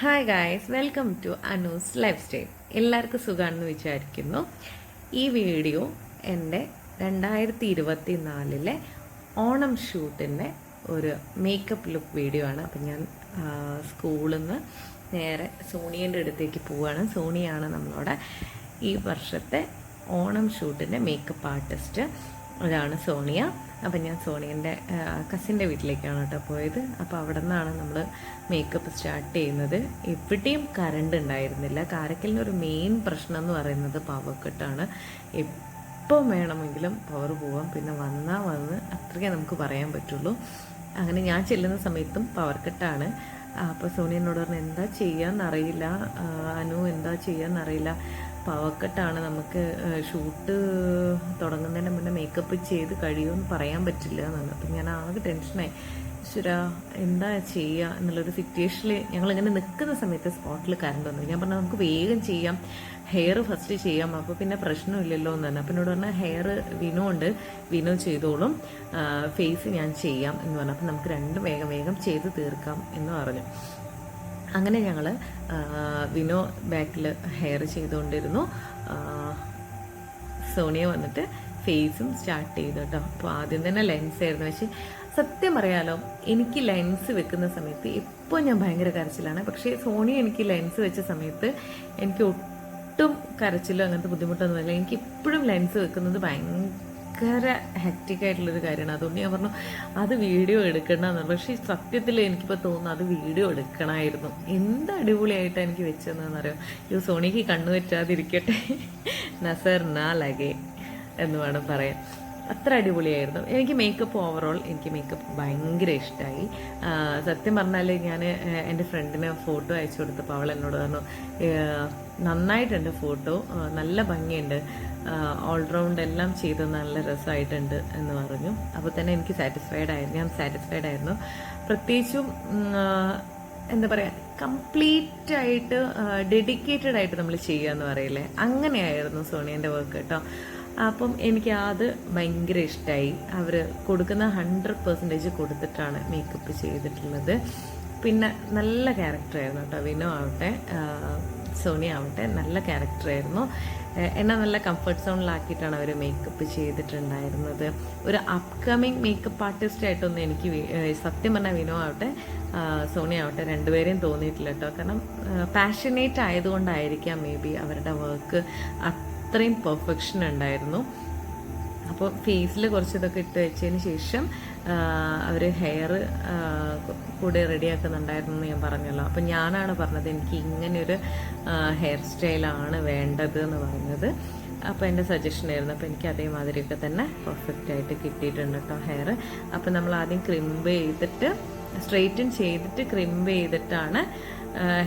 Hi guys welcome to Anu's lifestyle എല്ലാവർക്കും സുഖമാണെന്ന് വിചാരിക്കുന്നു. ഈ വീഡിയോ എന്റെ രണ്ടായിരത്തി ഇരുപത്തി നാലിലെ ഓണം ഷൂട്ടിന്റെ ഒരു മേക്കപ്പ് ലുക്ക് വീഡിയോ ആണ്. അപ്പം ഞാൻ സ്കൂളിൽ നിന്ന് നേരെ സോണിയന്റെ അടുത്തേക്ക് പോവുകയാണ്. സോണിയാണ് നമ്മളോട് ഈ വർഷത്തെ ഓണം ഷൂട്ടിന്റെ മേക്കപ്പ് ആർട്ടിസ്റ്റ് അതാണ് സോണിയ. അപ്പം ഞാൻ സോണിയന്റെ കസിന്റെ വീട്ടിലേക്കാണ് കേട്ടോ പോയത്. അപ്പോൾ അവിടെ നിന്നാണ് നമ്മൾ മേക്കപ്പ് സ്റ്റാർട്ട് ചെയ്യുന്നത്. എവിടെയും കറണ്ട് ഉണ്ടായിരുന്നില്ല. കാരക്കലിന്റെ ഒരു മെയിൻ പ്രശ്നം എന്ന് പറയുന്നത് പവർ കട്ടാണ് എപ്പോൾ വേണമെങ്കിലും പവർ പോവാം. പിന്നെ വന്നാൽ വന്ന് അത്രയ്ക്കേ നമുക്ക് പറയാൻ പറ്റുള്ളൂ. അങ്ങനെ ഞാൻ ചെല്ലുന്ന സമയത്തും പവർ കട്ടാണ് അപ്പോൾ സോണി എന്നോട് പറഞ്ഞു എന്താ ചെയ്യാന്നറിയില്ല. അനു എന്താ ചെയ്യാന്നറിയില്ല. പവക്കട്ടാണ് നമുക്ക് ഷൂട്ട് തുടങ്ങുന്നതിന് മുന്നേ മേക്കപ്പ് ചെയ്ത് കഴിയുമെന്ന് പറയാൻ പറ്റില്ല എന്നാണ്. അപ്പം ഞാൻ ആകെ ടെൻഷനായി ഈശ്വര എന്താ ചെയ്യുക എന്നുള്ളൊരു സിറ്റുവേഷനിൽ ഞങ്ങളിങ്ങനെ നിൽക്കുന്ന സമയത്ത് സ്പോട്ടിൽ കറണ്ട് വന്നു. ഞാൻ പറഞ്ഞു നമുക്ക് വേഗം ചെയ്യാം. ഹെയർ ഫസ്റ്റ് ചെയ്യാം. അപ്പോൾ പിന്നെ പ്രശ്നമില്ലല്ലോ എന്ന് പറഞ്ഞു അപ്പം എന്നോട് പറഞ്ഞാൽ ഹെയർ വിനോ ഉണ്ട്. വിനോ ചെയ്തോളും. ഫേസ് ഞാൻ ചെയ്യാം എന്ന് പറഞ്ഞു. അപ്പം നമുക്ക് രണ്ടും വേഗം വേഗം ചെയ്ത് തീർക്കാം എന്ന് പറഞ്ഞു. അങ്ങനെ ഞങ്ങൾ വിനോ ബാക്കിൽ ഹെയർ ചെയ്തുകൊണ്ടിരുന്നു. സോണിയ വന്നിട്ട് ഫേസും സ്റ്റാർട്ട് ചെയ്തു കേട്ടോ. അപ്പോൾ ആദ്യം തന്നെ ലെൻസ് ആയിരുന്നു. പക്ഷെ സത്യം പറയാലോ എനിക്ക് ലെൻസ് വെക്കുന്ന സമയത്ത് ഇപ്പോൾ ഞാൻ ഭയങ്കര കരച്ചിലാണ്. പക്ഷേ സോണി എനിക്ക് ലെൻസ് വെച്ച സമയത്ത് എനിക്ക് ഒട്ടും കരച്ചിലോ അങ്ങനത്തെ ബുദ്ധിമുട്ടൊന്നുമില്ല എനിക്ക് ഇപ്പോഴും ലെൻസ് വെക്കുന്നത് ഭയങ്കര ഹെക്റ്റിക് ആയിട്ടുള്ളൊരു കാര്യമാണ്. അതുകൊണ്ട് ഞാൻ പറഞ്ഞു അത് വീഡിയോ എടുക്കണമെന്ന് പക്ഷേ സത്യത്തിൽ എനിക്കിപ്പോൾ തോന്നുന്നു അത് വീഡിയോ എടുക്കണമായിരുന്നു എന്ത് അടിപൊളിയായിട്ടാണ് എനിക്ക് വെച്ചതെന്നറിയാം? ഈ സോണിക്ക് കണ്ണു വെച്ചാതിരിക്കട്ടെ നസർ നാ ലഗേ എന്ന് വേണം പറയാൻ. അത്ര അടിപൊളിയായിരുന്നു. എനിക്ക് മേക്കപ്പ് ഓവറോൾ എനിക്ക് മേക്കപ്പ് ഭയങ്കര ഇഷ്ടമായി സത്യം പറഞ്ഞാൽ ഞാൻ എന്റെ ഫ്രണ്ടിന് ഫോട്ടോ അയച്ചു കൊടുത്തപ്പോൾ അവൾ എന്നോട് പറഞ്ഞു നന്നായിട്ടുണ്ട് ഫോട്ടോ നല്ല ഭംഗിയുണ്ട് ഓൾറൗണ്ട് എല്ലാം ചെയ്ത് നല്ല രസമായിട്ടുണ്ട് എന്ന് പറഞ്ഞു. അപ്പോൾ തന്നെ എനിക്ക് സാറ്റിസ്ഫൈഡ് ആയിരുന്നു ഞാൻ സാറ്റിസ്ഫൈഡ് ആയിരുന്നു. പ്രത്യേകിച്ചും എന്താ പറയുക കംപ്ലീറ്റ് ആയിട്ട് ഡെഡിക്കേറ്റഡ് ആയിട്ട് നമ്മൾ ചെയ്യുക എന്ന് പറയില്ലേ? അങ്ങനെയായിരുന്നു സോണിയന്റെ വർക്ക് കേട്ടോ. അപ്പം എനിക്ക് അത് ഭയങ്കര ഇഷ്ടമായി അവർ കൊടുക്കുന്ന ഹൺഡ്രഡ് പെർസെന്റേജ് കൊടുത്തിട്ടാണ് മേക്കപ്പ് ചെയ്തിട്ടുള്ളത്. പിന്നെ നല്ല ക്യാരക്ടറായിരുന്നു കേട്ടോ വിനോ ആവട്ടെ സോണിയ ആവട്ടെ നല്ല ക്യാരക്ടറായിരുന്നു എന്നെ നല്ല കംഫർട്ട് സോണിലാക്കിയിട്ടാണ് അവർ മേക്കപ്പ് ചെയ്തിട്ടുണ്ടായിരുന്നത്. ഒരു അപ്കമിങ് മേക്കപ്പ് ആർട്ടിസ്റ്റ് ആയിട്ടൊന്നും എനിക്ക് സത്യം പറഞ്ഞാൽ വിനോ ആവട്ടെ സോണി ആവട്ടെ രണ്ടുപേരെയും തോന്നിയിട്ടില്ല കേട്ടോ. കാരണം പാഷനേറ്റ് ആയതുകൊണ്ടായിരിക്കാം മേ ബി അവരുടെ വർക്ക് അത്രയും പെർഫെക്ഷൻ ഉണ്ടായിരുന്നു. അപ്പോൾ ഫേസിൽ കുറച്ച് ഇതൊക്കെ ഇട്ട് വെച്ചതിന് ശേഷം അവർ ഹെയർ കൂടെ റെഡിയാക്കുന്നുണ്ടായിരുന്നു എന്ന് ഞാൻ പറഞ്ഞല്ലോ. അപ്പം ഞാനാണ് പറഞ്ഞത് എനിക്ക് ഇങ്ങനെയൊരു ഹെയർ സ്റ്റൈലാണ് വേണ്ടത് എന്ന് പറഞ്ഞത്. അപ്പോൾ എന്റെ സജഷൻ ആയിരുന്നു. അപ്പോൾ എനിക്ക് അതേമാതിരിയൊക്കെ തന്നെ പെർഫെക്റ്റ് ആയിട്ട് കിട്ടിയിട്ടുണ്ട് കേട്ടോ ഹെയർ അപ്പോൾ നമ്മൾ ആദ്യം ക്രിംബ് ചെയ്തിട്ട് സ്ട്രെയിറ്റൻ ചെയ്തിട്ട് ക്രിംബ് ചെയ്തിട്ടാണ്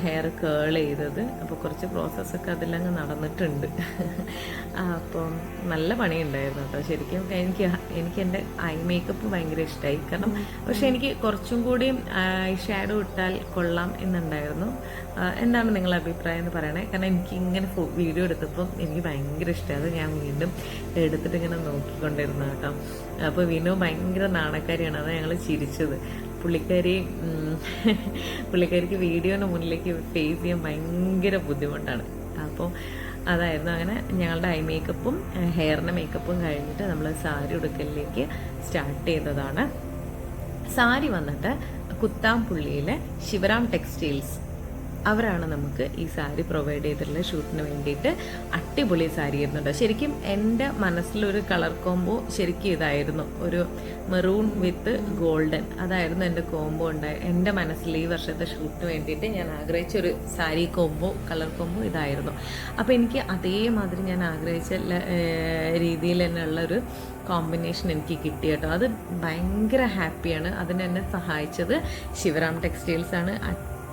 ഹെയർ കേൾ ചെയ്തത്. അപ്പോൾ കുറച്ച് പ്രോസസ്സൊക്കെ അതിലങ്ങ് നടന്നിട്ടുണ്ട്. അപ്പം നല്ല പണിയുണ്ടായിരുന്നു കേട്ടോ ശരിക്കും എനിക്ക് എനിക്ക് എന്റെ ഐ മേക്കപ്പ് ഭയങ്കര ഇഷ്ടമായി കാരണം പക്ഷെ എനിക്ക് കുറച്ചും കൂടി ഐ ഷാഡോ ഇട്ടാൽ കൊള്ളാം എന്നുണ്ടായിരുന്നു. എന്താണ് നിങ്ങളുടെ അഭിപ്രായം എന്ന് പറയണേ? കാരണം എനിക്ക് ഇങ്ങനെ വീഡിയോ എടുത്തപ്പം എനിക്ക് ഭയങ്കര ഇഷ്ടമായി അത് ഞാൻ വീണ്ടും എടുത്തിട്ട് ഇങ്ങനെ നോക്കിക്കൊണ്ടിരുന്നു കേട്ടോ അപ്പോൾ വിനു ഭയങ്കര നാണക്കാരിയാണ്. അതാണ് ഞങ്ങൾ ചിരിച്ചത്. പുള്ളിക്കാരി പുള്ളിക്കാരിക്ക് വീഡിയോന് മുന്നിലേക്ക് ഫേസ് ചെയ്യാൻ ഭയങ്കര ബുദ്ധിമുട്ടാണ്. അപ്പോൾ അതായിരുന്നു അങ്ങനെ ഞങ്ങളുടെ ഐ മേക്കപ്പും ഹെയറിന്റെ മേക്കപ്പും കഴിഞ്ഞിട്ട് നമ്മൾ സാരി ഉടുക്കലിലേക്ക് സ്റ്റാർട്ട് ചെയ്തതാണ്. സാരി വന്നിട്ട് കുത്താംപുള്ളിയിലെ ശിവറാം ടെക്സ്റ്റൈൽസ് അവരാണ് നമുക്ക് ഈ സാരി പ്രൊവൈഡ് ചെയ്തിട്ടുള്ള ഷൂട്ടിന് വേണ്ടിയിട്ട് അടിപൊളി സാരി ആയിരുന്നു കേട്ടോ ശരിക്കും എന്റെ മനസ്സിലൊരു കളർ കോംബോ ശരിക്കും ഇതായിരുന്നു. ഒരു മെറൂൺ വിത്ത് ഗോൾഡൻ അതായിരുന്നു എന്റെ കോംബോ ഉണ്ടായ എന്റെ മനസ്സിൽ ഈ വർഷത്തെ ഷൂട്ടിന് വേണ്ടിയിട്ട് ഞാൻ ആഗ്രഹിച്ച ഒരു സാരി കോംബോ കളർ കോംബോ ഇതായിരുന്നു. അപ്പോൾ എനിക്ക് അതേമാതിരി ഞാൻ ആഗ്രഹിച്ച രീതിയിൽ തന്നെയുള്ള ഒരു കോമ്പിനേഷൻ എനിക്ക് കിട്ടി കേട്ടോ. അത് ഭയങ്കര ഹാപ്പിയാണ് അതിനെന്നെ സഹായിച്ചത് ശിവറാം ടെക്സ്റ്റൈൽസ് ആണ്.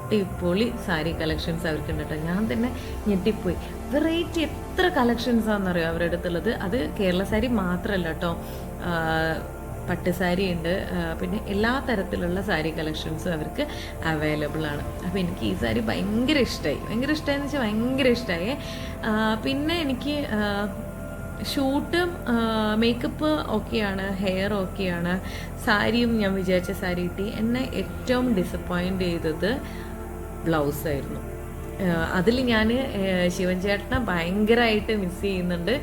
അടിപൊളി സാരി കളക്ഷൻസ് അവർക്കുണ്ട് കേട്ടോ ഞാൻ തന്നെ ഞെട്ടിപ്പോയി. വെറൈറ്റി എത്ര കളക്ഷൻസ് ആണെന്നറിയോ അവരുടെ അടുത്തുള്ളത് അത് കേരള സാരി മാത്രമല്ല കേട്ടോ പട്ടുസാരി ഉണ്ട്. പിന്നെ എല്ലാ തരത്തിലുള്ള സാരി കളക്ഷൻസും അവർക്ക് അവൈലബിൾ ആണ്. അപ്പോൾ എനിക്ക് ഈ സാരി ഭയങ്കര ഇഷ്ടമായി ഭയങ്കര ഇഷ്ടമായെന്ന് വെച്ചാൽ ഭയങ്കര ഇഷ്ടമായി പിന്നെ എനിക്ക് ഷൂട്ടും മേക്കപ്പ് ഓക്കെയാണ് ഹെയർ ഓക്കെയാണ് സാരിയും ഞാൻ വിചാരിച്ച സാരി കിട്ടി. എന്നെ ഏറ്റവും ഡിസപ്പോയിന്റ് ചെയ്തത് ബ്ലൗസായിരുന്നു. അതിൽ ഞാൻ ശിവൻ ചേട്ടനെ ഭയങ്കരമായിട്ട് മിസ് ചെയ്യുന്നുണ്ട്.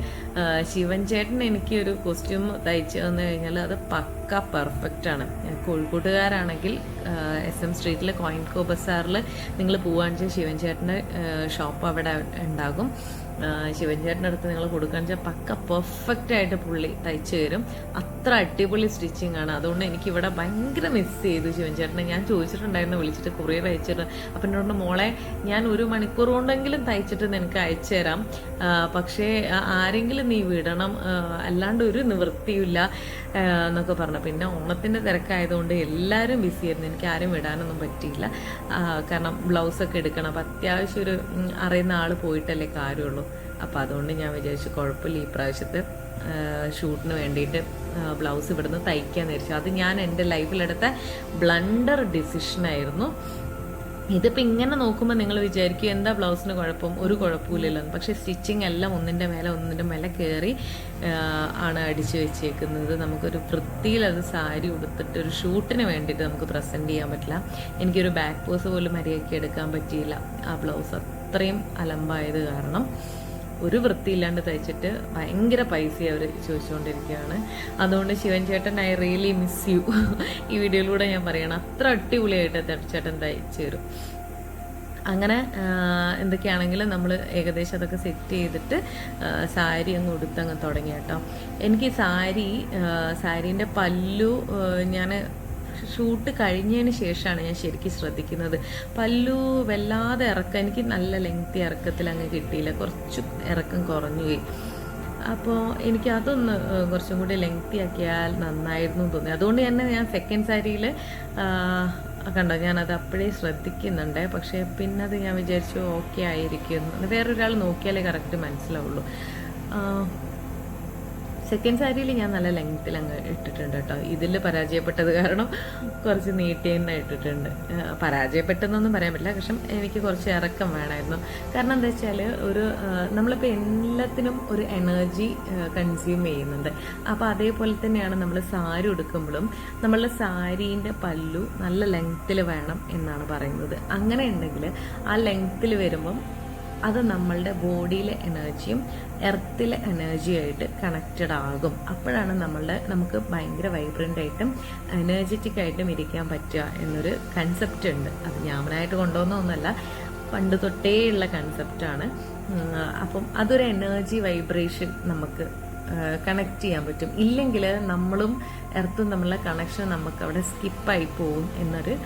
ശിവൻ ചേട്ടൻ എനിക്ക് ഒരു കോസ്റ്റ്യൂം തയ്ച്ചു തന്നു കഴിഞ്ഞാൽ അത് പക്ക പെർഫെക്റ്റ് ആണ്. കോഴിക്കോട്ടുകാരാണെങ്കിൽ എസ് എം സ്ട്രീറ്റിലെ കോയിൻകോ ബസാറിൽ നിങ്ങൾ പോവുകയാണെന്ന് വെച്ചാൽ ശിവൻ ചേട്ടന്റെ ഷോപ്പ് അവിടെ ഉണ്ടാകും. ആ, ശിവൻ ചേട്ടന്റെ അടുത്ത് നിങ്ങൾ കൊടുക്കുകയാണെന്ന് വെച്ചാൽ പക്ക പെർഫെക്റ്റ് ആയിട്ട് പുള്ളി തയ്ച്ചു തരും. അത്ര അടിപൊളി സ്റ്റിച്ചിങ് ആണ്. അതുകൊണ്ട് എനിക്ക് ഇവിടെ ഭയങ്കര മിസ് ചെയ്തു ശിവൻ ചേട്ടനെ ഞാൻ ചോദിച്ചിട്ടുണ്ടായിരുന്നു വിളിച്ചിട്ട് കൊറിയർ അയച്ചിട്ട്. അപ്പം എന്നോട് മോളെ ഞാൻ ഒരു മണിക്കൂർ കൊണ്ടെങ്കിലും തയ്ച്ചിട്ട് നിനക്ക് അയച്ചു തരാം. പക്ഷേ ആരെങ്കിലും നീ വിടണം. അല്ലാണ്ട് ഒരു നിവൃത്തിയില്ല എന്നൊക്കെ പറഞ്ഞു. പിന്നെ ഓണത്തിന്റെ തിരക്കായതുകൊണ്ട് എല്ലാവരും ബിസി ആയിരുന്നു. എനിക്ക് ആരും വിടാനൊന്നും പറ്റിയില്ല. കാരണം ബ്ലൗസൊക്കെ എടുക്കണം. അപ്പം അത്യാവശ്യം ഒരു അറിയുന്ന ആൾ പോയിട്ടല്ലേ കാര്യമുള്ളൂ. അപ്പോൾ അതുകൊണ്ട് ഞാൻ വിചാരിച്ചു കുഴപ്പമില്ല. ഈ പ്രാവശ്യത്തെ ഷൂട്ടിന് വേണ്ടിയിട്ട് ബ്ലൗസ് ഇവിടുന്ന് തയ്ക്കാൻ ധരിച്ചു അത് ഞാൻ എന്റെ ലൈഫിലെടുത്ത ബ്ലണ്ടർ ഡിസിഷനായിരുന്നു ഇതിപ്പോൾ ഇങ്ങനെ നോക്കുമ്പോൾ നിങ്ങൾ വിചാരിക്കും എന്താ ബ്ലൗസിന് കുഴപ്പം? ഒരു കുഴപ്പമില്ലല്ലോ പക്ഷെ സ്റ്റിച്ചിങ് എല്ലാം ഒന്നിന്റെ മേലെ ഒന്നിന്റെ മേലെ കയറി ആണ് അടിച്ചു വെച്ചേക്കുന്നത്. നമുക്കൊരു വൃത്തിയിൽ അത് സാരി ഉടുത്തിട്ട് ഒരു ഷൂട്ടിന് വേണ്ടിയിട്ട് നമുക്ക് പ്രസന്റ് ചെയ്യാൻ പറ്റില്ല. എനിക്കൊരു ബാക്ക് പോസ് പോലും മര്യാദയ്ക്ക് എടുക്കാൻ പറ്റിയില്ല. ആ ബ്ലൗസ് അത്രയും അലമ്പായത് കാരണം. ഒരു വൃത്തിയില്ലാണ്ട് തയ്ച്ചിട്ട് ഭയങ്കര പൈസ അവർ ചോദിച്ചുകൊണ്ടിരിക്കുകയാണ് അതുകൊണ്ട് ശിവൻ ചേട്ടൻ ഐ റിയലി മിസ് യു. ഈ വീഡിയോയിലൂടെ ഞാൻ പറയണം. അത്ര അടിപൊളിയായിട്ട് ചേട്ടൻ തയ്ച്ചു തരും. അങ്ങനെ എന്തൊക്കെയാണെങ്കിലും നമ്മൾ ഏകദേശം അതൊക്കെ സെറ്റ് ചെയ്തിട്ട് സാരി അങ്ങ് ഉടുത്തങ്ങ് തുടങ്ങി കേട്ടോ എനിക്ക് സാരി സാരീന്റെ പല്ലു ഞാൻ ഷൂട്ട് കഴിഞ്ഞതിന് ശേഷമാണ് ഞാൻ ശരിക്കും ശ്രദ്ധിക്കുന്നത്. പല്ലു വല്ലാതെ ഇറക്കം എനിക്ക് നല്ല ലെങ്തി ഇറക്കത്തിൽ അങ്ങ് കിട്ടിയില്ല. കുറച്ച് ഇറക്കം കുറഞ്ഞു പോയി. അപ്പോൾ എനിക്ക് അതൊന്ന് കുറച്ചും കൂടി ലെങ്തി ആക്കിയാൽ നന്നായിരുന്നു തോന്നി. അതുകൊണ്ട് തന്നെ ഞാൻ സെക്കൻഡ് സാരിയിൽ കണ്ടോ ഞാനത് അപ്പോഴേ ശ്രദ്ധിക്കുന്നുണ്ട്. പക്ഷേ പിന്നെ അത് ഞാൻ വിചാരിച്ചു ഓക്കെ ആയിരിക്കും. വേറൊരാൾ നോക്കിയാലേ കറക്റ്റ് മനസ്സിലാവുള്ളൂ. സെക്കൻഡ് സാരിയിൽ ഞാൻ നല്ല ലെങ്ത്തിൽ അങ്ങ് ഇട്ടിട്ടുണ്ട് കേട്ടോ ഇതിൽ പരാജയപ്പെട്ടത് കാരണം കുറച്ച് നീട്ടി തന്നെ ഇട്ടിട്ടുണ്ട്. പരാജയപ്പെട്ടെന്നൊന്നും പറയാൻ പറ്റില്ല. പക്ഷെ എനിക്ക് കുറച്ച് ഇറക്കം വേണമായിരുന്നു. കാരണം എന്താ വെച്ചാൽ ഒരു നമ്മളിപ്പോൾ എല്ലാത്തിനും ഒരു എനർജി കൺസ്യൂം ചെയ്യുന്നുണ്ട്. അപ്പോൾ അതേപോലെ തന്നെയാണ് നമ്മൾ സാരി ഉടുക്കുമ്പോഴും നമ്മളുടെ സാരീന്റെ പല്ലു നല്ല ലെങ്ത്തിൽ വേണം എന്നാണ് പറയുന്നത്. അങ്ങനെ ഉണ്ടെങ്കിൽ ആ ലെങ്ത്തിൽ വരുമ്പം അത് നമ്മളുടെ ബോഡിയിലെ എനർജിയും എർത്തിലെ എനർജിയായിട്ട് കണക്റ്റഡ് ആകും. അപ്പോഴാണ് നമ്മളുടെ നമുക്ക് ഭയങ്കര വൈബ്രന്റ് ആയിട്ടും എനർജറ്റിക് ആയിട്ടും ഇരിക്കാൻ പറ്റുക എന്നൊരു കൺസെപ്റ്റ് ഉണ്ട്. അത് ഞാമനായിട്ട് കൊണ്ടുവന്ന പണ്ട് തൊട്ടേ ഉള്ള കൺസെപ്റ്റാണ് അപ്പം അതൊരു എനർജി വൈബ്രേഷൻ നമുക്ക് കണക്ട് ചെയ്യാൻ പറ്റും. ഇല്ലെങ്കിൽ നമ്മളും എർത്തും തമ്മിലുള്ള കണക്ഷൻ നമുക്ക് അവിടെ സ്കിപ്പായി പോകും എന്നൊരു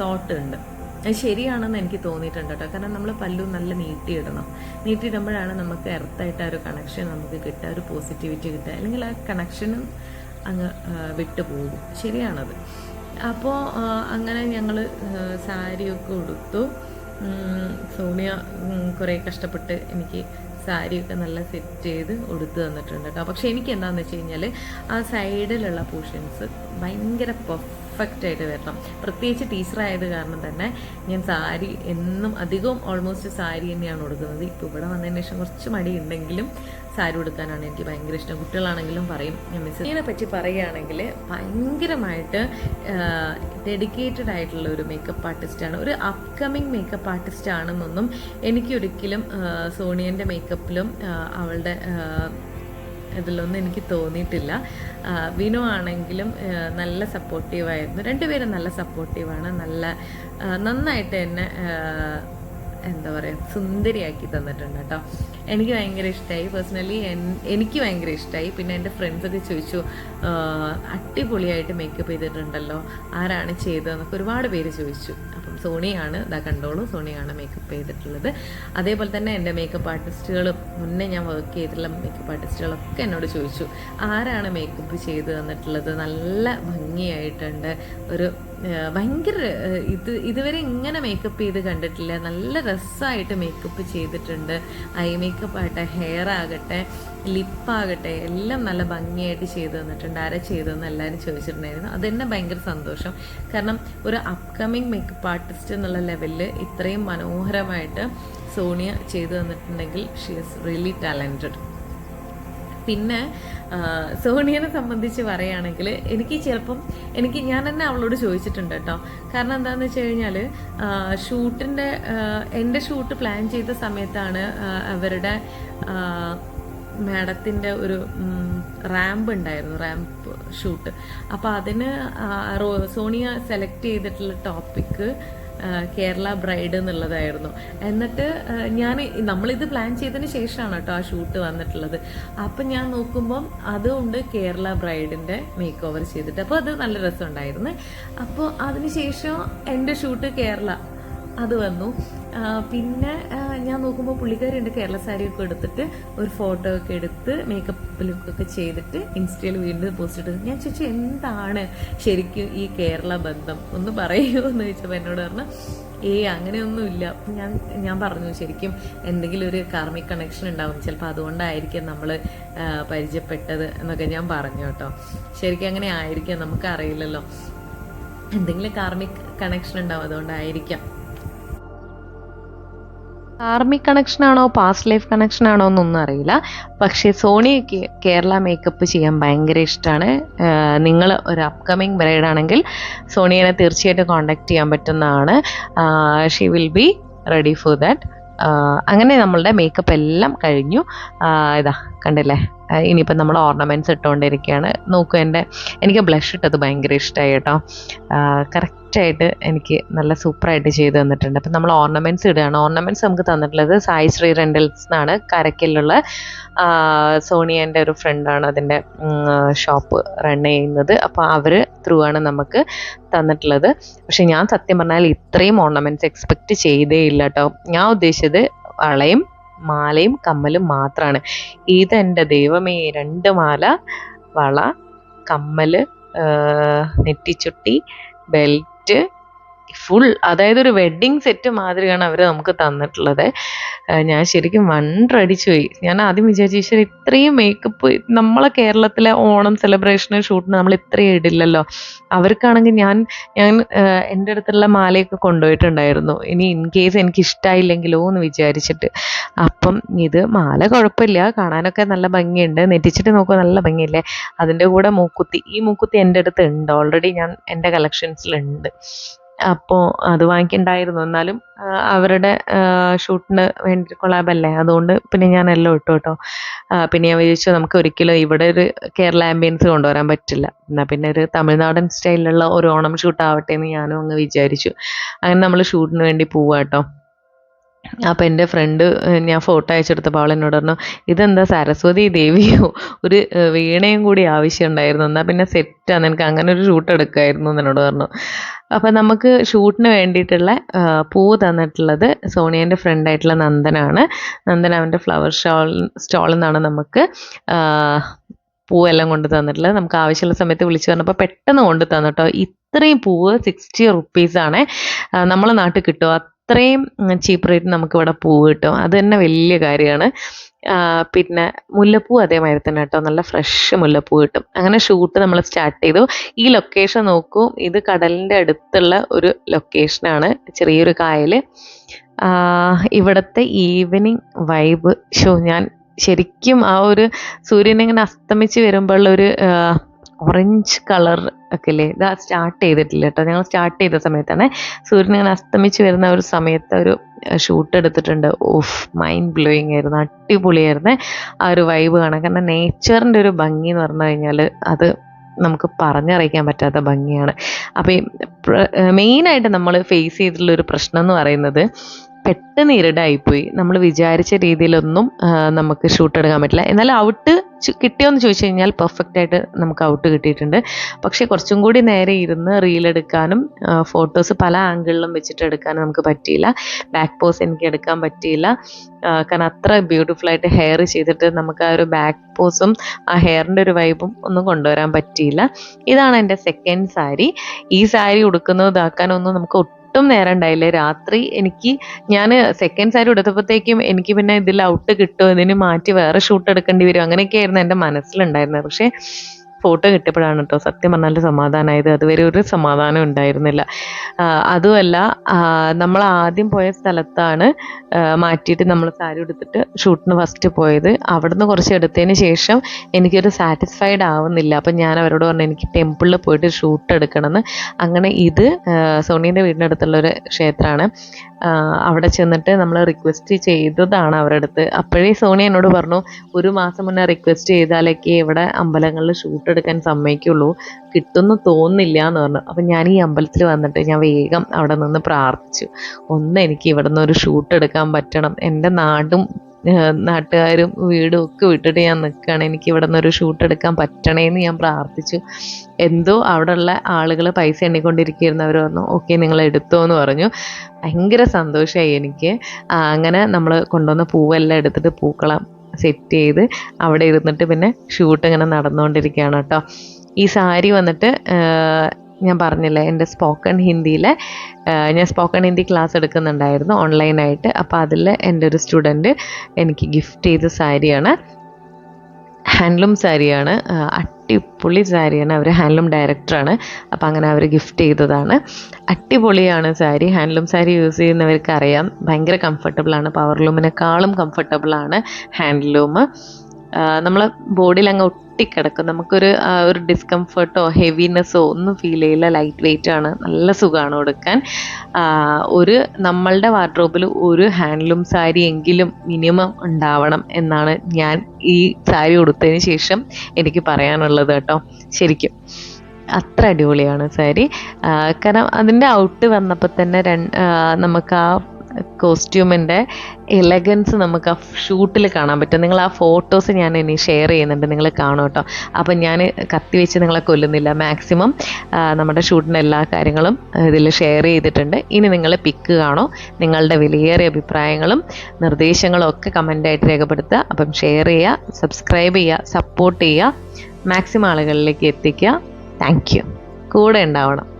തോട്ട് ഉണ്ട്. അത് ശരിയാണെന്ന് എനിക്ക് തോന്നിയിട്ടുണ്ട് കേട്ടോ. കാരണം നമ്മൾ പല്ലു നല്ല നീട്ടിയിടണം. നീട്ടിയിടുമ്പോഴാണ് നമുക്ക് എർത്തായിട്ട് ആ ഒരു കണക്ഷൻ നമുക്ക് കിട്ടുക ഒരു പോസിറ്റിവിറ്റി കിട്ടുക. അല്ലെങ്കിൽ ആ കണക്ഷനും അങ്ങ് വിട്ടു വിട്ടുപോകും ശരിയാണത്. അപ്പോൾ അങ്ങനെ ഞങ്ങൾ സാരിയൊക്കെ ഉടുത്തു. സോണിയ കുറേ കഷ്ടപ്പെട്ട് എനിക്ക് സാരിയൊക്കെ നല്ല സെറ്റ് ചെയ്ത് ഉടുത്ത് തന്നിട്ടുണ്ട് കേട്ടോ. പക്ഷെ എനിക്ക് എന്താണെന്ന് വെച്ച് കഴിഞ്ഞാൽ ആ സൈഡിലുള്ള പോർഷൻസ് ഭയങ്കര പെർഫെക്റ്റ് ആയിട്ട് വരണം. പ്രത്യേകിച്ച് ടീച്ചറായത് കാരണം തന്നെ ഞാൻ സാരി എന്നും അധികവും ഓൾമോസ്റ്റ് സാരി തന്നെയാണ് കൊടുക്കുന്നത് ഇപ്പോൾ ഇവിടെ വന്നതിന് ശേഷം കുറച്ച് മടി ഉണ്ടെങ്കിലും സാരി ഉടുക്കാനാണ് എനിക്ക് ഭയങ്കര ഇഷ്ടം. കുട്ടികളാണെങ്കിലും പറയും ഞാൻ മിസ്സിനെ പറ്റി പറയുകയാണെങ്കിൽ ഭയങ്കരമായിട്ട് ഡെഡിക്കേറ്റഡ് ആയിട്ടുള്ള ഒരു മേക്കപ്പ് ആർട്ടിസ്റ്റാണ് ഒരു അപ്കമിങ് മേക്കപ്പ് ആർട്ടിസ്റ്റ് ആണെന്നൊന്നും എനിക്കൊരിക്കലും സോണിയന്റെ മേക്കപ്പിലും അവളുടെ ഇതിലൊന്നും എനിക്ക് തോന്നിയിട്ടില്ല. വിനോ ആണെങ്കിലും നല്ല സപ്പോർട്ടീവായിരുന്നു രണ്ടുപേരും നല്ല സപ്പോർട്ടീവാണ് നല്ല നന്നായിട്ട് എന്നെ എന്താ പറയുക സുന്ദരിയാക്കി തന്നിട്ടുണ്ട് കേട്ടോ. എനിക്ക് ഭയങ്കര ഇഷ്ടമായി പേഴ്സണലി എനിക്ക് ഭയങ്കര ഇഷ്ടമായി പിന്നെ എന്റെ ഫ്രണ്ട്സൊക്കെ ചോദിച്ചു അടിപൊളിയായിട്ട് മേക്കപ്പ് ചെയ്തിട്ടുണ്ടല്ലോ. ആരാണ് ചെയ്തതെന്നൊക്കെ ഒരുപാട് പേര് ചോദിച്ചു. അപ്പം സോണിയാണ് ഇതാ കണ്ടോളൂ സോണിയാണ് മേക്കപ്പ് ചെയ്തിട്ടുള്ളത്. അതേപോലെ തന്നെ എന്റെ മേക്കപ്പ് ആർട്ടിസ്റ്റുകളും മുന്നേ ഞാൻ വർക്ക് ചെയ്തിട്ടുള്ള മേക്കപ്പ് ആർട്ടിസ്റ്റുകളൊക്കെ എന്നോട് ചോദിച്ചു ആരാണ് മേക്കപ്പ് ചെയ്ത് തന്നിട്ടുള്ളത്? നല്ല ഭംഗിയായിട്ടുണ്ട്. ഒരു ഭയങ്കര ഇത് ഇതുവരെ ഇങ്ങനെ മേക്കപ്പ് ചെയ്ത് കണ്ടിട്ടില്ല. നല്ല രസമായിട്ട് മേക്കപ്പ് ചെയ്തിട്ടുണ്ട്. ഐ മേക്കപ്പ് ആകട്ടെ ഹെയർ ആകട്ടെ ലിപ്പാകട്ടെ എല്ലാം നല്ല ഭംഗിയായിട്ട് ചെയ്തു തന്നിട്ടുണ്ട്. ആരാ ചെയ്തതെന്ന് എല്ലാവരും ചോദിച്ചിട്ടുണ്ടായിരുന്നു. അതെന്നെ ഭയങ്കര സന്തോഷം. കാരണം ഒരു അപ്കമിങ് മേക്കപ്പ് ആർട്ടിസ്റ്റ് എന്നുള്ള ലെവലിൽ ഇത്രയും മനോഹരമായിട്ട് സോണിയ ചെയ്തു തന്നിട്ടുണ്ടെങ്കിൽ ഷീ ഈസ് റിയലി ടാലന്റഡ് പിന്നെ സോണിയനെ സംബന്ധിച്ച് പറയുകയാണെങ്കിൽ എനിക്ക് ചിലപ്പം എനിക്ക് ഞാൻ തന്നെ അവളോട് ചോദിച്ചിട്ടുണ്ട് കേട്ടോ. കാരണം എന്താണെന്ന് വെച്ച് കഴിഞ്ഞാൽ ഷൂട്ടിന്റെ എന്റെ ഷൂട്ട് പ്ലാൻ ചെയ്ത സമയത്താണ് അവരുടെ മാഡത്തിന്റെ ഒരു റാമ്പ് ഉണ്ടായിരുന്നു റാമ്പ് ഷൂട്ട്. അപ്പോൾ അതിന് സോണിയ സെലക്ട് ചെയ്തിട്ടുള്ള ടോപ്പിക്ക് കേരള ബ്രൈഡ് എന്നുള്ളതായിരുന്നു. എന്നിട്ട് ഞാൻ നമ്മളിത് പ്ലാൻ ചെയ്തതിന് ശേഷമാണ് കേട്ടോ ആ ഷൂട്ട് വന്നിട്ടുള്ളത്. അപ്പം ഞാൻ നോക്കുമ്പം അതുകൊണ്ട് കേരള ബ്രൈഡിന്റെ മേക്ക് ഓവർ ചെയ്തിട്ട്. അപ്പോൾ അത് നല്ല രസമുണ്ടായിരുന്നു. അപ്പോൾ അതിനുശേഷം എന്റെ ഷൂട്ട് കേരള. അത് വന്നു. പിന്നെ ഞാൻ നോക്കുമ്പോൾ പുള്ളിക്കാരുണ്ട് കേരള സാരിയൊക്കെ എടുത്തിട്ട് ഒരു ഫോട്ടോ ഒക്കെ എടുത്ത് മേക്കപ്പ് ലുക്കൊക്കെ ചെയ്തിട്ട് ഇൻസ്റ്റയിൽ വീണ്ടും പോസ്റ്റ് ഇട്ടത്. ഞാൻ ചോദിച്ചു എന്താണ് ശരിക്കും ഈ കേരള ബന്ധം? ഒന്ന് പറയുമോ? എന്ന് ചോദിച്ചപ്പോൾ എന്നോട് പറഞ്ഞു ഏയ് അങ്ങനെയൊന്നുമില്ല. ഞാൻ ഞാൻ പറഞ്ഞു ശരിക്കും എന്തെങ്കിലും ഒരു കാർമിക് കണക്ഷൻ ഉണ്ടാവും. ചിലപ്പോൾ അതുകൊണ്ടായിരിക്കും നമ്മൾ പരിചയപ്പെട്ടത് എന്നൊക്കെ ഞാൻ പറഞ്ഞു കേട്ടോ. ശരിക്കും അങ്ങനെ ആയിരിക്കാം നമുക്കറിയില്ലല്ലോ. എന്തെങ്കിലും കാർമിക് കണക്ഷൻ ഉണ്ടാവും അതുകൊണ്ടായിരിക്കാം. കാർമിക് കണക്ഷൻ ആണോ പാസ്റ്റ് ലൈഫ് കണക്ഷൻ ആണോ എന്നൊന്നും അറിയില്ല. പക്ഷേ സോണിയയ്ക്ക് കേരള മേക്കപ്പ് ചെയ്യാൻ ഭയങ്കര ഇഷ്ടമാണ് നിങ്ങൾ ഒരു അപ്കമിങ് ബ്രൈഡ് ആണെങ്കിൽ സോണിയനെ തീർച്ചയായിട്ടും കോണ്ടാക്ട് ചെയ്യാൻ പറ്റുന്നതാണ്. She will be ready for that അങ്ങനെ നമ്മളുടെ മേക്കപ്പ് എല്ലാം കഴിഞ്ഞു. ഇതാ കണ്ടില്ലേ? ആ, ഇനിയിപ്പം നമ്മൾ ഓർണമെന്റ്സ് ഇട്ടുകൊണ്ടിരിക്കുകയാണ് നോക്കൂ എന്റെ എനിക്ക് ബ്ലഷ് ഇട്ടത് ഭയങ്കര ഇഷ്ടമായി കേട്ടോ. കറക്റ്റായിട്ട് എനിക്ക് നല്ല സൂപ്പറായിട്ട് ചെയ്ത് തന്നിട്ടുണ്ട്. അപ്പം നമ്മൾ ഓർണമെന്റ്സ് ഇടുകയാണ്. ഓർണമെന്റ്സ് നമുക്ക് തന്നിട്ടുള്ളത് സായി ശ്രീ റെൻഡൽസ് എന്നാണ്. കരക്കിലുള്ള സോണിയന്റെ ഒരു ഫ്രണ്ടാണ് അതിന്റെ ഷോപ്പ് റൺ ചെയ്യുന്നത്. അപ്പോൾ അവർ ത്രൂ ആണ് നമുക്ക് തന്നിട്ടുള്ളത്. പക്ഷേ ഞാൻ സത്യം പറഞ്ഞാൽ ഇത്രയും ഓർണമെന്റ്സ് എക്സ്പെക്റ്റ് ചെയ്തേ ഇല്ല കേട്ടോ. ഞാൻ ഉദ്ദേശിച്ചത് വളയും മാലയും കമ്മലും മാത്രമാണ് ഇതെന്റെ ദൈവമേ രണ്ട് മാല വള കമ്മൽ ആ, നെറ്റിച്ചുട്ടി ബെൽറ്റ് ഫുൾ അതായത് ഒരു വെഡ്ഡിങ് സെറ്റ് മാതിരിയാണ് അവർ നമുക്ക് തന്നിട്ടുള്ളത്. ഞാൻ ശരിക്കും വണ്ടടിച്ചു പോയി. ഞാൻ ആദ്യം വിചാരിച്ചു ഈശ്വര ഇത്രയും മേക്കപ്പ് നമ്മളെ കേരളത്തിലെ ഓണം സെലിബ്രേഷന് ഷൂട്ടിന് നമ്മൾ ഇത്രയും ഇടില്ലല്ലോ. അവർക്കാണെങ്കിൽ ഞാൻ ഞാൻ എന്റെ അടുത്തുള്ള മാലയൊക്കെ കൊണ്ടുപോയിട്ടുണ്ടായിരുന്നു. ഇനി ഇൻ കേസ് എനിക്ക് ഇഷ്ടമായില്ലെങ്കിലോ എന്ന് വിചാരിച്ചിട്ട്. അപ്പം ഇത് മാല കുഴപ്പമില്ല. കാണാനൊക്കെ നല്ല ഭംഗിയുണ്ട്. നെറ്റിച്ചിട്ട് നോക്കുക നല്ല ഭംഗിയില്ലേ? അതിന്റെ കൂടെ മൂക്കുത്തി. ഈ മൂക്കുത്തി എന്റെ അടുത്ത് ഉണ്ട് ഓൾറെഡി ഞാൻ എന്റെ കളക്ഷൻസിലുണ്ട് അപ്പോൾ അത് വാങ്ങിക്കണ്ടായിരുന്നു. എന്നാലും അവരുടെ ഷൂട്ടിന് വേണ്ടി കൊളാബല്ലേ? അതുകൊണ്ട് പിന്നെ ഞാൻ എല്ലാം ഇട്ടു കേട്ടോ. പിന്നെ ഞാൻ വിചാരിച്ചു നമുക്ക് ഒരിക്കലും ഇവിടെ ഒരു കേരള ആംബിയൻസ് കൊണ്ടുവരാൻ പറ്റില്ല. എന്നാൽ പിന്നെ ഒരു തമിഴ്നാടൻ സ്റ്റൈലിലുള്ള ഒരു ഓണം ഷൂട്ട് ആവട്ടെ എന്ന് ഞാനും അങ്ങ് വിചാരിച്ചു. അങ്ങനെ നമ്മൾ ഷൂട്ടിന് വേണ്ടി പോവാ കേട്ടോ. അപ്പോൾ എന്റെ ഫ്രണ്ട് ഞാൻ ഫോട്ടോ അയച്ചെടുത്തപ്പോൾ അവൾ എന്നോട് പറഞ്ഞു ഇതെന്താ സരസ്വതി ദേവിയോ ഒരു വീണയും കൂടി ആവശ്യമുണ്ടായിരുന്നു എന്നാൽ പിന്നെ സെറ്റാണ് എനിക്ക് അങ്ങനെ ഒരു ഷൂട്ട് എടുക്കായിരുന്നു എന്ന് എന്നോട് പറഞ്ഞു. അപ്പോൾ നമുക്ക് ഷൂട്ടിന് വേണ്ടിയിട്ടുള്ള പൂ തന്നിട്ടുള്ളത് സോണിയന്റെ ഫ്രണ്ടായിട്ടുള്ള നന്ദനാണ്. നന്ദൻ അവന്റെ ഫ്ലവർ സ്റ്റോൾ സ്റ്റോളിൽ നിന്നാണ് നമുക്ക് പൂവെല്ലാം കൊണ്ട് തന്നിട്ടുള്ളത്. നമുക്ക് ആവശ്യമുള്ള സമയത്ത് വിളിച്ചു പറഞ്ഞപ്പോൾ പെട്ടെന്ന് കൊണ്ട് തന്നിട്ടോ ഇത്രയും പൂവ് സിക്സ്റ്റി റുപ്പീസാണ് നമ്മളെ നാട്ടിൽ കിട്ടും. അത്രയും ചീപ്പ് റേറ്റ് നമുക്ക് ഇവിടെ പൂവ് കിട്ടും. അത് തന്നെ വലിയ കാര്യമാണ്. പിന്നെ മുല്ലപ്പൂ അതേമാതിരി തന്നെ കേട്ടോ. നല്ല ഫ്രഷ് മുല്ലപ്പൂ കിട്ടും. അങ്ങനെ ഷൂട്ട് നമ്മൾ സ്റ്റാർട്ട് ചെയ്തു. ഈ ലൊക്കേഷൻ നോക്കൂ. ഇത് കടലിന്റെ അടുത്തുള്ള ഒരു ലൊക്കേഷനാണ് ചെറിയൊരു കായൽ ഇവിടുത്തെ ഈവനിങ് വൈബ് ഷോ ഞാൻ ശരിക്കും ആ ഒരു സൂര്യൻ ഇങ്ങനെ അസ്തമിച്ച് വരുമ്പോഴുള്ള ഒരു ഓറഞ്ച് കളർ ഒക്കെ ഇല്ലേ ഇത് സ്റ്റാർട്ട് ചെയ്തിട്ടില്ല കേട്ടോ ഞങ്ങൾ സ്റ്റാർട്ട് ചെയ്ത സമയത്താണ് സൂര്യൻ ഇങ്ങനെ അസ്തമിച്ച് വരുന്ന ഒരു സമയത്ത് ഒരു ഷൂട്ട് എടുത്തിട്ടുണ്ട്. ഓഫ് മൈൻഡ് ബ്ലോയിങ് ആയിരുന്നു. അടിപൊളിയായിരുന്നു ആ ഒരു വൈബ് കാണാൻ. കാരണം നേച്ചറിന്റെ ഒരു ഭംഗി എന്ന് പറഞ്ഞു കഴിഞ്ഞാൽ അത് നമുക്ക് പറഞ്ഞറിയിക്കാൻ പറ്റാത്ത ഭംഗിയാണ്. അപ്പോൾ മെയിനായിട്ട് നമ്മൾ ഫേസ് ചെയ്തിട്ടുള്ള ഒരു പ്രശ്നം എന്ന് പറയുന്നത് പെട്ടെന്ന് ഇരുടായിപ്പോയി. നമ്മൾ വിചാരിച്ച രീതിയിലൊന്നും നമുക്ക് ഷൂട്ട് എടുക്കാൻ പറ്റില്ല. എന്നാൽ ഔട്ട് കിട്ടിയോന്ന് ചോദിച്ചു കഴിഞ്ഞാൽ പെർഫെക്റ്റ് ആയിട്ട് നമുക്ക് ഔട്ട് കിട്ടിയിട്ടുണ്ട്. പക്ഷേ കുറച്ചും കൂടി നേരെ ഇരുന്ന് റീൽ എടുക്കാനും ഫോട്ടോസ് പല ആംഗിളിലും വെച്ചിട്ട് എടുക്കാനും നമുക്ക് പറ്റിയില്ല. ബാക്ക് പോസ് എനിക്ക് എടുക്കാൻ പറ്റിയില്ല. കാരണം അത്ര ബ്യൂട്ടിഫുൾ ആയിട്ട് ഹെയർ ചെയ്തിട്ട് നമുക്ക് ആ ഒരു ബാക്ക് പോസും ആ ഹെയറിന്റെ ഒരു വൈബും ഒന്നും കൊണ്ടുവരാൻ പറ്റിയില്ല. ഇതാണ് എന്റെ സെക്കൻഡ് സാരി. ഈ സാരി ഉടുക്കുന്നത് ഇതാക്കാനൊന്നും നമുക്ക് ഒട്ടും നേരം ഉണ്ടായില്ല. രാത്രി എനിക്ക് ഞാൻ സെക്കൻഡ് സാരി എടുത്തപ്പോഴത്തേക്കും എനിക്ക് പിന്നെ ഇതിൽ ഔട്ട് കിട്ടുമോ ഇതിന് മാറ്റി വേറെ ഷൂട്ട് എടുക്കേണ്ടി വരും. അങ്ങനെയൊക്കെയായിരുന്നു എന്റെ മനസ്സിലുണ്ടായിരുന്നത്. പക്ഷേ ഫോട്ടോ കിട്ടിയപ്പോഴാണ് കേട്ടോ സത്യം പറഞ്ഞാൽ സമാധാനമായത് അതുവരെ ഒരു സമാധാനം ഉണ്ടായിരുന്നില്ല. അതുമല്ല നമ്മൾ ആദ്യം പോയ സ്ഥലത്താണ് മാറ്റിയിട്ട് നമ്മൾ സാരി എടുത്തിട്ട് ഷൂട്ടിന് ഫസ്റ്റ് പോയത്. അവിടുന്ന് കുറച്ച് എടുത്തതിന് ശേഷം എനിക്കൊരു സാറ്റിസ്ഫൈഡ് ആവുന്നില്ല. അപ്പം ഞാൻ അവരോട് പറഞ്ഞു എനിക്ക് ടെമ്പിളിൽ പോയിട്ട് ഷൂട്ട് എടുക്കണമെന്ന്. അങ്ങനെ ഇത് സോണീന്റെ അടുത്തുള്ള ഒരു ക്ഷേത്രമാണ്. അവിടെ ചെന്നിട്ട് നമ്മൾ റിക്വസ്റ്റ് ചെയ്തതാണ് അവരുടെ അടുത്ത്. അപ്പോഴേ സോണി എന്നോട് പറഞ്ഞു ഒരു മാസം മുന്നേ റിക്വസ്റ്റ് ചെയ്താലൊക്കെ ഇവിടെ അമ്പലങ്ങളിൽ ഷൂട്ട് എടുക്കാൻ സമ്മതിക്കുള്ളൂ. കിട്ടുമെന്ന് തോന്നില്ല എന്ന് പറഞ്ഞു. അപ്പം ഞാൻ ഈ അമ്പലത്തിൽ വന്നിട്ട് ഞാൻ വേഗം അവിടെ നിന്ന് പ്രാർത്ഥിച്ചു. ഒന്ന് എനിക്ക് ഇവിടെ നിന്ന് ഒരു ഷൂട്ട് എടുക്കാൻ പറ്റണം. എന്റെ നാടും നാട്ടുകാരും വീടും ഒക്കെ വിട്ടിട്ട് ഞാൻ നിൽക്കുകയാണ്. എനിക്ക് ഇവിടെ ഒരു ഷൂട്ട് എടുക്കാൻ പറ്റണേന്ന് ഞാൻ പ്രാർത്ഥിച്ചു. എന്തോ അവിടെയുള്ള ആളുകൾ പൈസ എണ്ണിക്കൊണ്ടിരിക്കുകയായിരുന്നു. അവർ പറഞ്ഞു ഓക്കെ നിങ്ങൾ എടുത്തോ എന്ന് പറഞ്ഞു. ഭയങ്കര സന്തോഷമായി എനിക്ക്. അങ്ങനെ നമ്മൾ കൊണ്ടുവന്ന പൂവെല്ലാം എടുത്തിട്ട് പൂക്കളം സെറ്റ് ചെയ്ത് അവിടെ ഇരുന്നിട്ട് പിന്നെ ഷൂട്ട് ഇങ്ങനെ നടന്നുകൊണ്ടിരിക്കുകയാണ് കേട്ടോ. ഈ സാരി വന്നിട്ട് ഞാൻ പറഞ്ഞില്ലേ എന്റെ സ്പോക്കൺ ഹിന്ദിയിലെ ഞാൻ സ്പോക്കൺ ഹിന്ദി ക്ലാസ് എടുക്കുന്നുണ്ടായിരുന്നു ഓൺലൈനായിട്ട് അപ്പോൾ അതിൽ എന്റെ ഒരു സ്റ്റുഡന്റ് എനിക്ക് ഗിഫ്റ്റ് ചെയ്ത സാരിയാണ്. ഹാൻഡ്ലൂം സാരിയാണ് അടിപൊളി സാരിയാണ് അവർ ഹാൻഡ്ലൂം ഡയറക്ടറാണ് അപ്പോൾ അങ്ങനെ അവർ ഗിഫ്റ്റ് ചെയ്തതാണ്. അടിപൊളിയാണ് സാരി. ഹാൻഡ്ലൂം സാരി യൂസ് ചെയ്യുന്നവർക്ക് അറിയാം ഭയങ്കര കംഫർട്ടബിളാണ് പവർലൂമിനെക്കാളും കംഫർട്ടബിളാണ് ഹാൻഡ്ലൂം. നമ്മളെ ബോഡിയിൽ അങ്ങ് ഒട്ടിക്കിടക്കും. നമുക്കൊരു ഒരു ഡിസ്കംഫർട്ടോ ഹെവിനെസ്സോ ഒന്നും ഫീൽ ചെയ്യില്ല. ലൈറ്റ് വെയിറ്റ് ആണ്. നല്ല സുഖമാണ് കൊടുക്കാൻ. ഒരു നമ്മളുടെ വാർഡ്രോബിൽ ഒരു ഹാൻഡ്ലൂം സാരി എങ്കിലും മിനിമം ഉണ്ടാവണം എന്നാണ് ഞാൻ ഈ സാരി കൊടുത്തതിന് ശേഷം എനിക്ക് പറയാനുള്ളത് കേട്ടോ. ശരിക്കും. അത്ര അടിപൊളിയാണ് സാരി. കാരണം അതിന്റെ ഔട്ട് വന്നപ്പോൾ തന്നെ നമുക്ക് ആ കോസ്റ്റ്യൂമിന്റെ എലഗൻസ് നമുക്ക് ആ ഷൂട്ടിൽ കാണാൻ പറ്റും. നിങ്ങൾ ആ ഫോട്ടോസ് ഞാൻ ഇനി ഷെയർ ചെയ്യുന്നുണ്ട്. നിങ്ങൾ കാണും കേട്ടോ. അപ്പം ഞാൻ കത്തി വെച്ച് നിങ്ങളെ കൊല്ലുന്നില്ല. മാക്സിമം നമ്മുടെ ഷൂട്ടിന്റെ എല്ലാ കാര്യങ്ങളും ഇതിൽ ഷെയർ ചെയ്തിട്ടുണ്ട്. ഇനി നിങ്ങൾ പിക്ക് കാണോ. നിങ്ങളുടെ വിലയേറിയ അഭിപ്രായങ്ങളും നിർദ്ദേശങ്ങളും ഒക്കെ കമന്റായിട്ട് രേഖപ്പെടുത്തുക. അപ്പം ഷെയർ ചെയ്യുക സബ്സ്ക്രൈബ് ചെയ്യുക സപ്പോർട്ട് ചെയ്യുക. മാക്സിമം ആളുകളിലേക്ക് എത്തിക്കുക. താങ്ക് യു കൂടെ ഉണ്ടാവണം.